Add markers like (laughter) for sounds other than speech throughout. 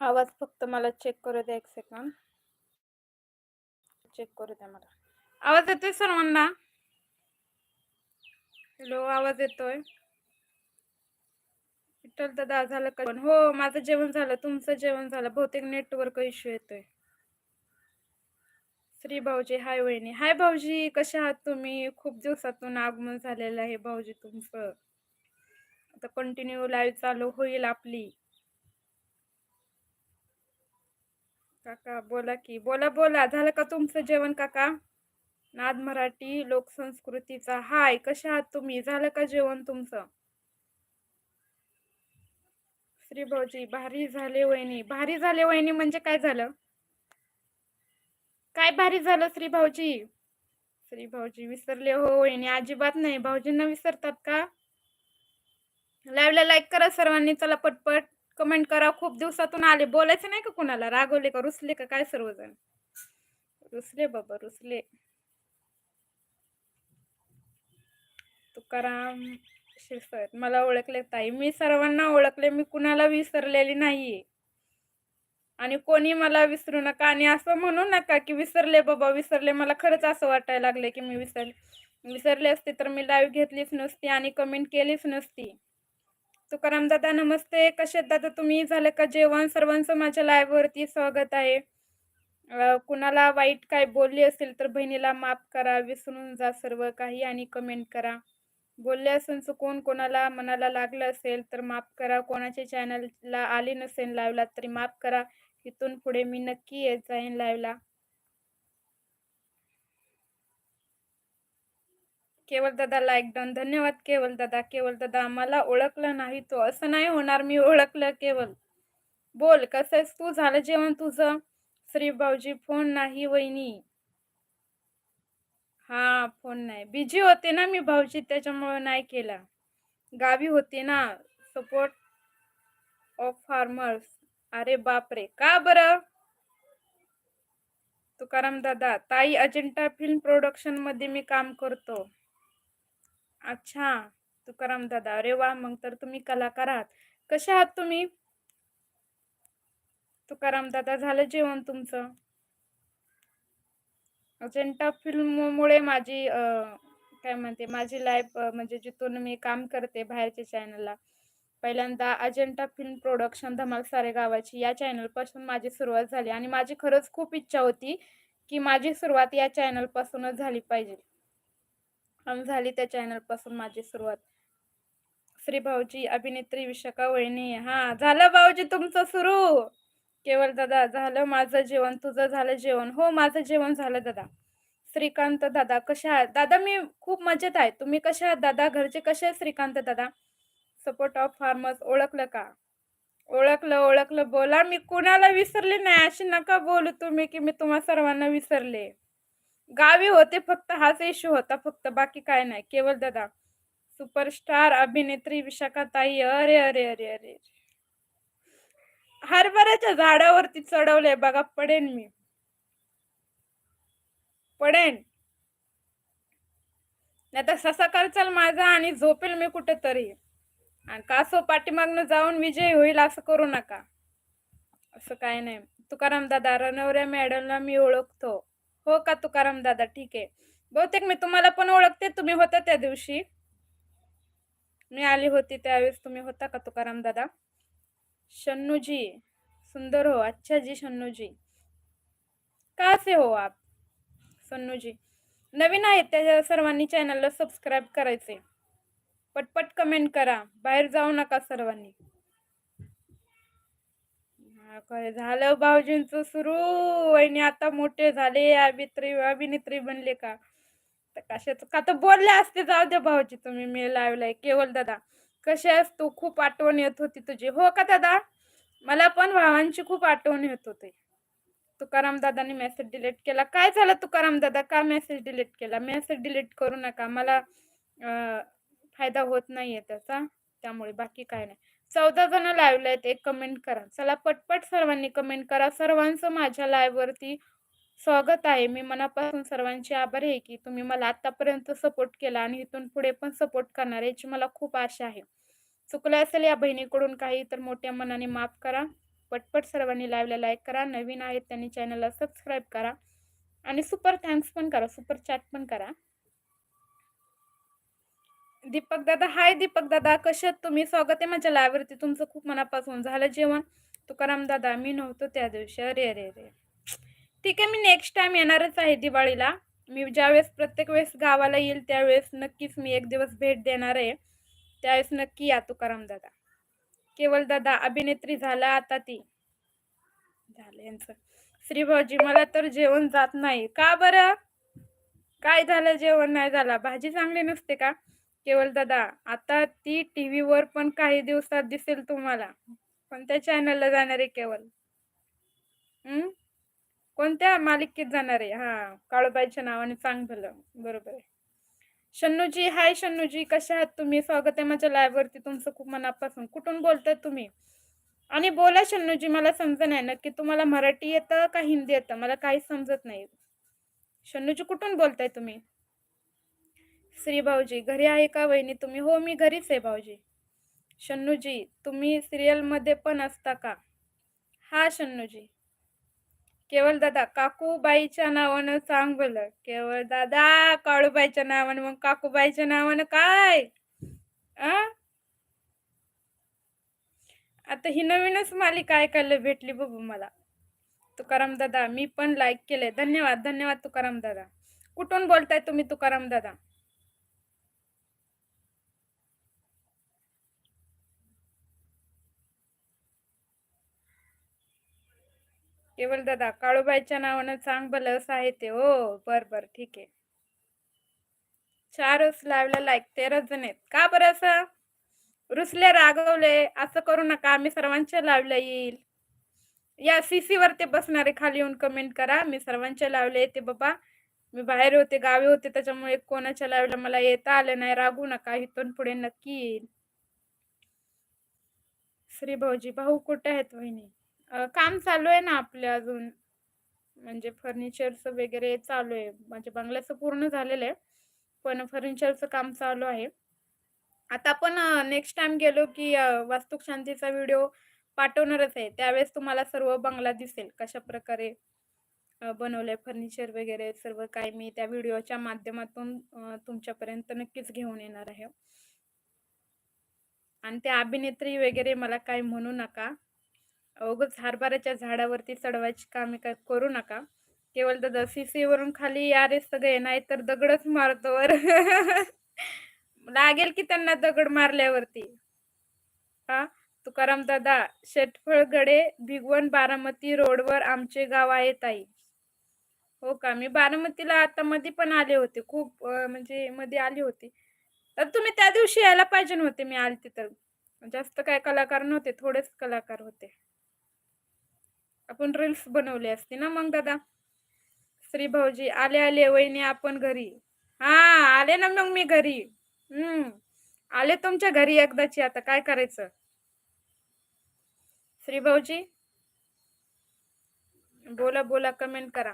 आवाज फक्त मला चेक करू द्या एक सेकंड चेक करू द्या मला. आवाज येतोय सर्वांना? हॅलो आवाज येतोय? विठ्ठल दादा झालं का? हो माझं जेवण झालं तुमचं जेवण झालं. बहुतेक नेटवर्क इश्यू येतोय. श्री भाऊजी हाय वहिनी. हाय भाऊजी कशा आहात तुम्ही? खूप दिवसातून आगमन झालेलं आहे भाऊजी तुमचं. आता कंटिन्यू लाईव्ह चालू होईल आपली. काका बोला की. बोला बोला. झालं का तुमचं जेवण काका? नाद मराठी लोकसंस्कृतीचा. हाय कशा आहात तुम्ही? झालं का जेवण तुमचं? श्री भाऊजी भारी झाले वहिनी. भारी झाले वहिनी म्हणजे काय झालं? काय भारी झालं श्री भाऊजी? श्री भाऊजी विसरले हो वहिनी. अजिबात नाही. भाऊजींना विसरतात का? लाईव्हला लाईक करा सर्वांनी. चला पटपट. कमेंट करा. खूप दिवसातून आले. बोलायचं नाही का कुणाला? रागवले का? रुसले का? काय सर्वजण? रुसले बाबा रुसले. तुकाराम सर मला ओळखले ताई. मी सर्वांना ओळखले. मी कुणाला विसरलेली नाहीये. आणि कोणी मला विसरू नका. आणि असं म्हणू नका की विसरले बाबा विसरले. मला खरंच असं वाटायला लागले की मी विसरले विसरले असते तर मी लाईव्ह घेतलीच नसती आणि कमेंट केलीच नसती. तुकाराम दादा नमस्ते. कसे दादा तुम्ही? झालं का जेवण? सर्वांचं माझ्या लाईव्ह वरती स्वागत आहे. कुणाला वाईट काय बोलली असेल तर बहिणीला माफ करा विसरून जा सर्व काही आणि कमेंट करा. बोलले असून चुकून कोणाला मनाला लागलं असेल तर माफ करा. कोणाच्या चॅनलला आली नसेल लाईव्हला तरी माफ करा. इथून पुढे मी नक्की येत जाईन लाईव्हला केवळ दादा लाईक डन धन्यवाद केवळ दादा केवळ दादा मला ओळखलं नाही तो. असं नाही होणार मी ओळखलं केवळ बोल कसं आहेस? तू झालं जेवण तुझं? श्री भाऊजी फोन नाही वहिनी. हा फोन नाही. बिझी होते ना मी भाऊजी त्याच्यामुळे नाही केला. गावी होते ना. सपोर्ट ऑफ फार्मर्स अरे बापरे! का बरं? तुकाराम दादा ताई अजिंठा फिल्म प्रोडक्शनमध्ये मी काम करतो. अच्छा तुकाराम दादा. अरे वा मग तर तुम्ही कलाकार आहात. कसे आहात तुम्ही? तुकाराम दादा झालं जेवण तुमचं? अजेंटा फिल्ममुळे माझी काय म्हणते माझी लाईफ म्हणजे जिथून मी काम करते बाहेरच्या चॅनलला पहिल्यांदा अजंटा फिल्म प्रोडक्शन धमाल सारे गावाची या चॅनलपासून माझी सुरुवात झाली. आणि माझी खरंच खूप इच्छा होती की माझी सुरुवात या चॅनलपासूनच झाली पाहिजे. आणि झाली त्या चॅनलपासून माझी सुरुवात. श्री भाऊजी अभिनेत्री विशाखा वहिनी हा झालं भाऊजी तुमचं सुरू. केवळ दादा झालं माझं जेवण तुझं झालं जेवण. हो माझं जेवण झालं दादा. श्रीकांत दादा कशा आहात? दादा मी खूप मजेत आहे. तुम्ही कशा आहात? दादा घरचे कसे आहेत श्रीकांत दादा? सपोर्ट ऑफ फार्मर्स ओळखलं का? ओळखलं ओळखलं. बोला मी कुणाला विसरले नाही? अशी नका बोलू तुम्ही की मी तुम्हा सर्वांना विसरले. गावी होते फक्त हाच इश्यू होता फक्त बाकी काय नाही. केवळ दादा सुपरस्टार अभिनेत्री विशाखा ताई अरे अरे अरे अरे. हरभऱ्याच्या झाडावरती चढवले बघा पडेन मी. पडेन. नाही तर ससा करचाल माझा आणि झोपेल मी कुठेतरी. आणि कासो पाठीमागनं जाऊन विजय होईल असं करू नका. असं काय नाही. तुकाराम दादा रनवऱ्या मॅडमला मी ओळखतो. हो का तुकाराम दादा? ठीक आहे. बहुतेक मी तुम्हाला पण ओळखते तुम्ही होता त्या दिवशी. मी आली होती त्यावेळेस तुम्ही होता का तुकाराम दादा? शन्नूजी सुंदर हो अच्छा जी शन्नूजी. का से हो आप सन्नूजी नवीन आहेत त्या सर्वांनी चॅनलला सबस्क्राईब करायचे. पटपट कमेंट करा बाहेर जाऊ नका सर्वांनी. काय झालं भाऊजींचं सुरू? वहिनी आता मोठे झाले अभित्री अभिनेत्री बनले का? कशाच? का तर बोलले असते जाऊ द्या भाऊजी तुम्ही मी लावलाय. केवळ दादा कसे आहेस तू? खूप आठवण येत होती तुझी. हो का दादा? मला पण भावांची खूप आठवण येत होते. तुकाराम दादानी मेसेज डिलीट केला. काय झालं तुकाराम दादा? का मेसेज डिलीट केला? मेसेज डिलीट करू नका. मला फायदा होत नाहीये त्याचा. त्यामुळे बाकी काय नाही. चौदा जण लाईव्ह आहेत एक कमेंट करा. चला पटपट सर्वांनी कमेंट करा. सर्वांचं माझ्या लाईव्हवरती स्वागत आहे. मी मनापासून सर्वांचे आभार आहे की तुम्ही मला आतापर्यंत सपोर्ट केला आणि इथून पुढे पण सपोर्ट करणार याची मला खूप आशा आहे. चुकलं असेल या बहिणीकडून काही तर मोठ्या मनाने माफ करा. पटपट सर्वांनी लाईव्हला लाईक करा. नवीन आहेत त्यांनी चॅनलला सबस्क्राईब करा. आणि सुपर थँक्स पण करा. सुपर चॅट पण करा. दीपक दादा हाय दीपक दादा कशात तुम्ही? स्वागत आहे माझ्या लायवरती तुमचं खूप मनापासून झालं जेवण? तुकाराम दादा मी नव्हतो त्या दिवशी. अरे अरे अरे. ठीक आहे मी नेक्स्ट टाइम येणारच आहे दिवाळीला. मी ज्यावेळेस प्रत्येक वेळेस गावाला येईल त्यावेळेस नक्कीच मी एक दिवस भेट देणार आहे. त्यावेळेस नक्की या तुकाराम दादा केवळ दादा अभिनेत्री झाला आता ती. झालं यांचं. श्री भाऊजी मला तर जेवण जात नाही. का बरं? काय झालं जेवण? नाही झाला. भाजी चांगली नसते का? केवळ दादा आता ती टी व्हीवर पण काही दिवसात दिसेल तुम्हाला. कोणत्या चॅनलला जाणार आहे केवळ हम्म? कोणत्या मालिकेत जाणार? आहे हा काळूबाईच्या नावाने सांग भलं बरोबर आहे. शन्नूजी हाय शन्नूजी कशा आहात तुम्ही? स्वागत आहे माझ्या लाईव्हवरती तुमचं खूप मनापासून. कुठून बोलताय तुम्ही? आणि बोला शन्नूजी मला समजत नाही नक्की तुम्हाला मराठी येतं का हिंदी येतं? मला काही समजत नाही. शन्नूजी कुठून बोलताय तुम्ही? श्री भाऊजी घरी आहे का वहिनी तुम्ही? हो मी घरीच आहे भाऊजी. शन्नूजी तुम्ही सिरियलमध्ये पण असता का? हा शन्नूजी. केवळ दादा काकूबाईच्या नावानं सांग बोल केवळ दादा काळूबाईच्या नावानं मग काकूबाईच्या नावानं काय? आ? आता ही नवीनच मालिका ऐकायला भेटली बघू मला. तुकाराम दादा मी पण लाईक केले धन्यवाद धन्यवाद तुकाराम दादा. कुठून बोलताय तुम्ही तुकाराम दादा? केवळ दादा काळूबाईच्या नावानं सांग भलं असं आहे ते हो. बर बर ठीक आहे. चारच लावला लाईक तेरा जण आहेत. का बरं असं? रुसले रागवले असं करू नका मी सर्वांच्या लावल्या येईल. या सीसी वर ते बसणारे खाली येऊन कमेंट करा. मी सर्वांच्या लावले येते बाबा. मी बाहेर होते गावी होते त्याच्यामुळे कोणाच्या लावला मला येता आलं नाही. रागू नका इथून पुढे नक्की येईल. श्री भाऊजी भाऊ कुठे आहेत वहिनी? काम चालू आहे ना आपलं अजून. म्हणजे फर्निचरचं वगैरे चालू आहे. म्हणजे बंगल्याचं पूर्ण झालेलं आहे. पण फर्निचरचं काम चालू आहे. आता आपण नेक्स्ट टाइम गेलो की वास्तुक शांतीचा व्हिडिओ पाठवणारच आहे. त्यावेळेस तुम्हाला सर्व बंगला दिसेल. कशा प्रकारे बनवलंय फर्निचर वगैरे सर्व काही मी त्या व्हिडिओच्या माध्यमातून तुमच्यापर्यंत नक्कीच घेऊन येणार आहे. आणि त्या अभिनेत्री वगैरे मला काही म्हणू नका. उगच हरभऱ्याच्या झाडावरती चढवायची कामे काय करू नका. केवळ दादा वरून खाली यारे सगळे नाही तर दगडच मारतो वर. (laughs) लागेल की त्यांना दगड मारल्यावरती. हा? तुकाराम दादा शेटफळगडे भिगवण बारामती रोडवर आमचे गाव आहे ताई. हो का? मी बारामतीला आता मध्ये पण आले होते खूप म्हणजे मध्ये आले होते. तर तुम्ही त्या दिवशी यायला पाहिजे नव्हते मी आलते तर. जास्त काय कलाकार नव्हते थोडेच कलाकार होते. आपण रील्स बनवले असते ना मग दादा? श्री भाऊजी आले आले वहिनी आपण घरी. हा आले ना मग मी घरी. हम्म. आले तुमच्या घरी एकदाची आता काय करायचं? श्री भाऊजी? बोला बोला कमेंट करा.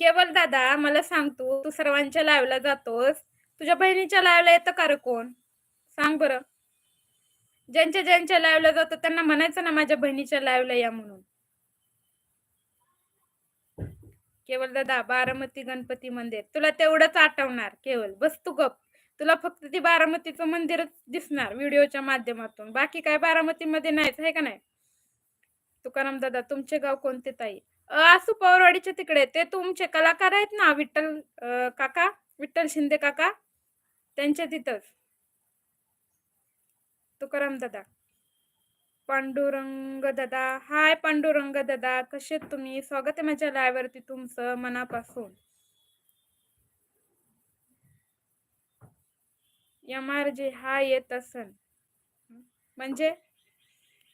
केवळ दादा मला सांगतो तू सर्वांच्या लाईव्हला जातोस. तुझ्या बहिणीच्या लाईव्हला येतं का रे कोण? सांग बरं. ज्यांच्या ज्यांच्या लाईव्हला जातो त्यांना म्हणायचं ना माझ्या बहिणीच्या लाईव्हला या म्हणून. केवळ दादा बारामती गणपती मंदिर. तुला तेवढंच आठवणार केवळ बस तू गप. तुला फक्त ती बारामतीचं मंदिरच दिसणार व्हिडिओच्या माध्यमातून. बाकी काय बारामतीमध्ये नाहीच आहे का नाही? तुकाराम दादा तुमचे गाव कोणते ताई? असू पवारवाडीच्या तिकडे. ते तुमचे कलाकार आहेत ना विठ्ठल काका? विठ्ठल शिंदे काका? त्यांच्या तिथंच. तुकाराम दादा. पांडुरंग दादा हाय पांडुरंग दादा कसे तुम्ही? स्वागत आहे माझ्या लाईव्हवरती तुमचं मनापासून. एम आर जी हा येत असन. म्हणजे?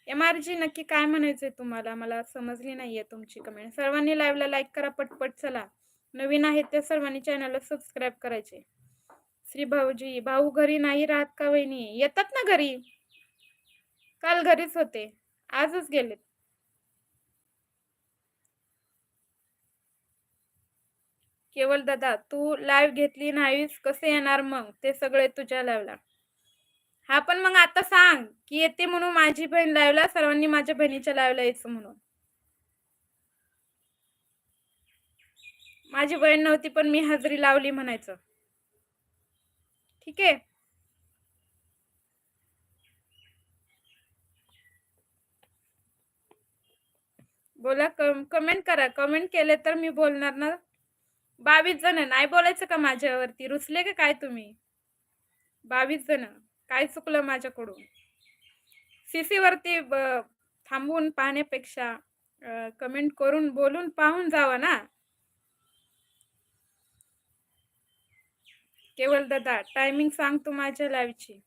एम आर जी नक्की काय म्हणायचंय तुम्हाला? मला समजली नाहीये तुमची कमेंट सर्वांनी लाईव्हला लाईक करा पटपट चला. नवीन आहेत ते सर्वांनी चॅनलला सबस्क्राईब करायचे. श्री भाऊजी भाऊ घरी नाही राहत का वहिनी? येतात ना घरी? काल घरीच होते. आजच गेलेत. केवळ दादा तू लाईव्ह घेतली नाहीस कसे येणार मग? ते सगळे तुझ्या लाईव्हला हा पण मग आता सांग की येते म्हणून माझी बहीण लावला सर्वांनी माझ्या बहिणीच्या लावला यायचं म्हणून. माझी बहीण नव्हती पण मी हजेरी लावली म्हणायचं. ठीक आहे? बोला कमेंट करा. कमेंट केले तर मी बोलणार ना? बावीस जण नाही बोलायचं का माझ्यावरती? रुसले का काय तुम्ही? बावीस जण. काय चुकलं माझ्याकडून? सीसीवरती थांबून पाहण्यापेक्षा कमेंट करून बोलून पाहून जावा ना? केवळ दादा टायमिंग सांग तू माझ्या लाईव्हची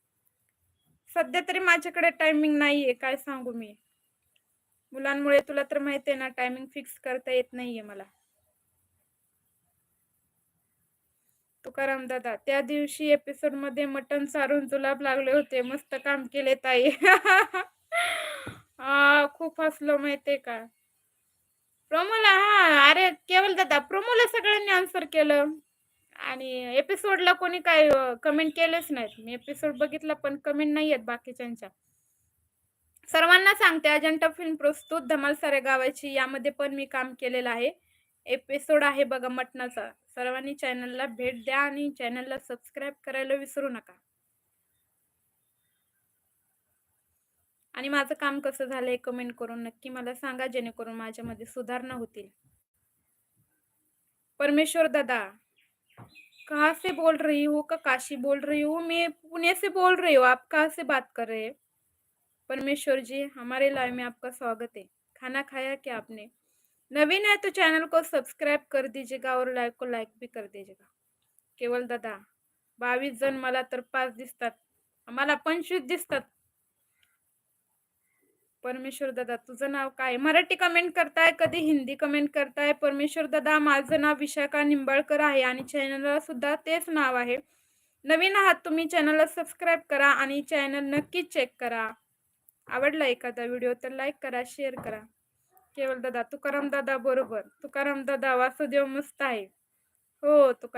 सध्या तरी माझ्याकडे टायमिंग नाहीये काय सांगू मी? मुलांमुळे तुला तर माहिती आहे ना टायमिंग फिक्स करता येत नाहीये मला. तुकाराम दादा त्या दिवशी एपिसोडमध्ये मटन सारून जुलाब लागले होते. मस्त काम केले ताई. (laughs) हा खूप हसलो माहितीये का? प्रोमोला हा अरे केवल दादा प्रोमोला सगळ्यांनी आन्सर केलं. आणि एपिसोडला कोणी काय कमेंट केलेच नाहीत. मी एपिसोड बघितला पण कमेंट नाही आहेत बाकीच्यांच्या. सर्वांना सांगते अजंटा फिल्म प्रस्तुत धमाल सारे गावाची यामध्ये पण मी काम केलेलं आहे. एपिसोड आहे बघा मटणाचा. सर्वांनी चॅनलला भेट द्या आणि चॅनलला सबस्क्राईब करायला विसरू नका. आणि माझं काम कसं झालंय कमेंट करून नक्की मला सांगा जेणेकरून माझ्यामध्ये सुधारणा होतील. परमेश्वर दादा कहा से बोल रही हो का काशी बोल रही हो? मी पुणे से बोल रही हो आप कहाँ से बात कर रहे? परमेश्वर जी हमारे लाइव में आपका स्वागत है। खाना खाया क्या आपने? नवीन है तो चैनल को सब्सक्राइब कर दीजिएगा और लाइक को लाइक भी कर दीजिएगा। केवल दादा बावीस जण मला तर पाच दिसतात। आम्हाला पंचवीस दिसतात। परमेश्वर दादा तुझं नाव काय? मराठी कमेंट करताय कधी हिंदी कमेंट करताय? परमेश्वर दादा माझं नाव विशाखा निंबाळकर आहे आणि चॅनलला सुद्धा तेच नाव आहे। नवीन आहात तुम्ही चॅनलला सबस्क्राईब करा आणि चॅनल नक्कीच चेक करा. आवडला एखादा व्हिडिओ तर लाईक करा शेअर करा. केवळ दादा तुकाराम दादा बरोबर. तुकाराम दादा वासुदेव मस्त आहे. हो तुकाराम